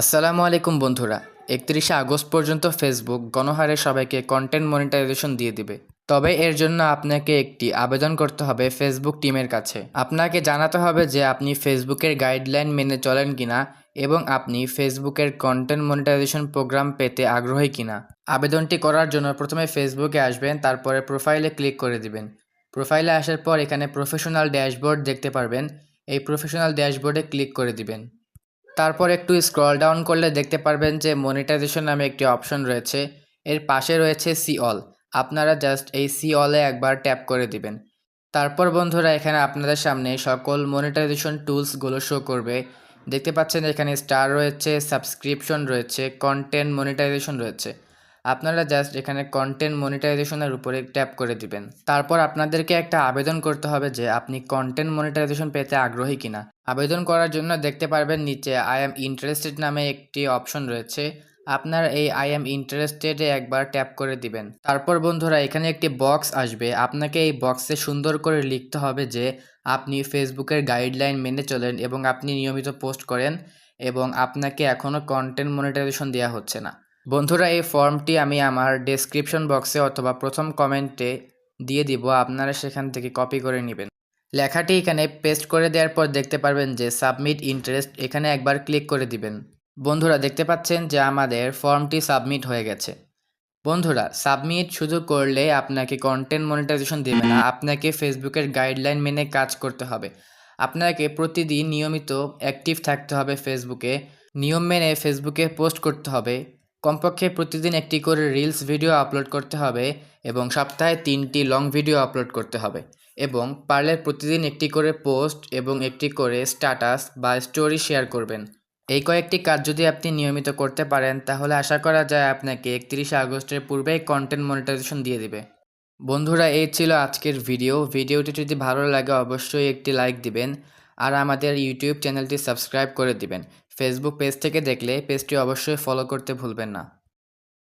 আসসালামু আলাইকুম বন্ধুরা, একত্রিশে আগস্ট পর্যন্ত ফেসবুক গণহারে সবাইকে কন্টেন্ট মনিটাইজেশন দিয়ে দিবে। তবে এর জন্য আপনাকে একটি আবেদন করতে হবে ফেসবুক টিমের কাছে। আপনাকে জানাতে হবে যে আপনি ফেসবুকের গাইডলাইন মেনে চলেন কিনা এবং আপনি ফেসবুকের কন্টেন্ট মনিটাইজেশন প্রোগ্রাম পেতে আগ্রহী কিনা। আবেদনটি করার জন্য প্রথমে ফেসবুকে আসবেন, তারপরে প্রোফাইলে ক্লিক করে দিবেন। প্রোফাইলে আসার পর এখানে প্রফেশনাল ড্যাশবোর্ড দেখতে পারবেন। এই প্রফেশনাল ড্যাশবোর্ডে ক্লিক করে দিবেন। তারপর একটু স্ক্রল ডাউন করলে দেখতে পারবেন যে মনিটাইজেশন নামে একটি অপশন রয়েছে। এর পাশে রয়েছে সি অল আপনারা জাস্ট এই সি অলে একবার ট্যাপ করে দিবেন। তারপর বন্ধুরা, এখানে আপনাদের সামনে সকল মনিটাইজেশন টুলসগুলো শো করবে। দেখতে পাচ্ছেন এখানে স্টার রয়েছে সাবস্ক্রিপশন রয়েছে কন্টেন্ট মনিটাইজেশন রয়েছে। আপনারা জাস্ট এখানে কন্টেন্ট মনিটাইজেশনের উপরে ট্যাপ করে দিবেন। তারপর আপনাদেরকে একটা আবেদন করতে হবে যে আপনি কন্টেন্ট মনিটাইজেশন পেতে আগ্রহী কিনা। আবেদন করার জন্য দেখতে পারবেন নিচে আই এম ইন্টারেস্টেড নামে একটি অপশন রয়েছে। আপনার এই আই এম ইন্টারেস্টেডে একবার ট্যাপ করে দিবেন। তারপর বন্ধুরা, এখানে একটি বক্স আসবে। আপনাকে এই বক্সে সুন্দর করে লিখতে হবে যে আপনি ফেসবুকের গাইডলাইন মেনে চলেন এবং আপনি নিয়মিত পোস্ট করেন এবং আপনাকে এখনও কন্টেন্ট মনিটাইজেশন দেওয়া হচ্ছে না। বন্ধুরা, এই ফর্মটি আমি আমার ডেসক্রিপশন বক্সে অথবা প্রথম কমেন্টে দিয়ে দিব, আপনারা সেখান থেকে কপি করে নেবেন। লেখাটি এখানে পেস্ট করে দেওয়ার পর দেখতে পারবেন যে সাবমিট ইন্টারেস্ট এখানে একবার ক্লিক করে দিবেন। বন্ধুরা, দেখতে পাচ্ছেন যে আমাদের ফর্মটি সাবমিট হয়ে গেছে। বন্ধুরা সাবমিট শুধু করলে আপনাকে কন্টেন্ট মনিটাইজেশন দেবে না, আপনাকে ফেসবুকের গাইডলাইন মেনে কাজ করতে হবে। আপনাকে প্রতিদিন নিয়মিত অ্যাক্টিভ থাকতে হবে ফেসবুকে নিয়ম মেনে ফেসবুকে পোস্ট করতে হবে। কমপক্ষে প্রতিদিন একটি করে রিলস ভিডিও আপলোড করতে হবে এবং সপ্তাহে তিনটি লং ভিডিও আপলোড করতে হবে এবং পারলে প্রতিদিন একটি করে পোস্ট এবং একটি করে স্ট্যাটাস বা স্টোরি শেয়ার করবেন। এই কয়েকটি কাজ যদি আপনি নিয়মিত করতে পারেন, তাহলে আশা করা যায় আপনাকে একত্রিশে আগস্টের পূর্বেই কন্টেন্ট মনিটাইজেশন দিয়ে দিবে। বন্ধুরা, এই ছিল আজকের ভিডিও ভিডিওটি যদি ভালো লাগে, অবশ্যই একটি লাইক দিবেন। আর আমাদের ইউটিউব চ্যানেলটি সাবস্ক্রাইব করে দিবেন। ফেসবুক পেজ থেকে দেখলে পেজটি অবশ্যই ফলো করতে ভুলবেন না।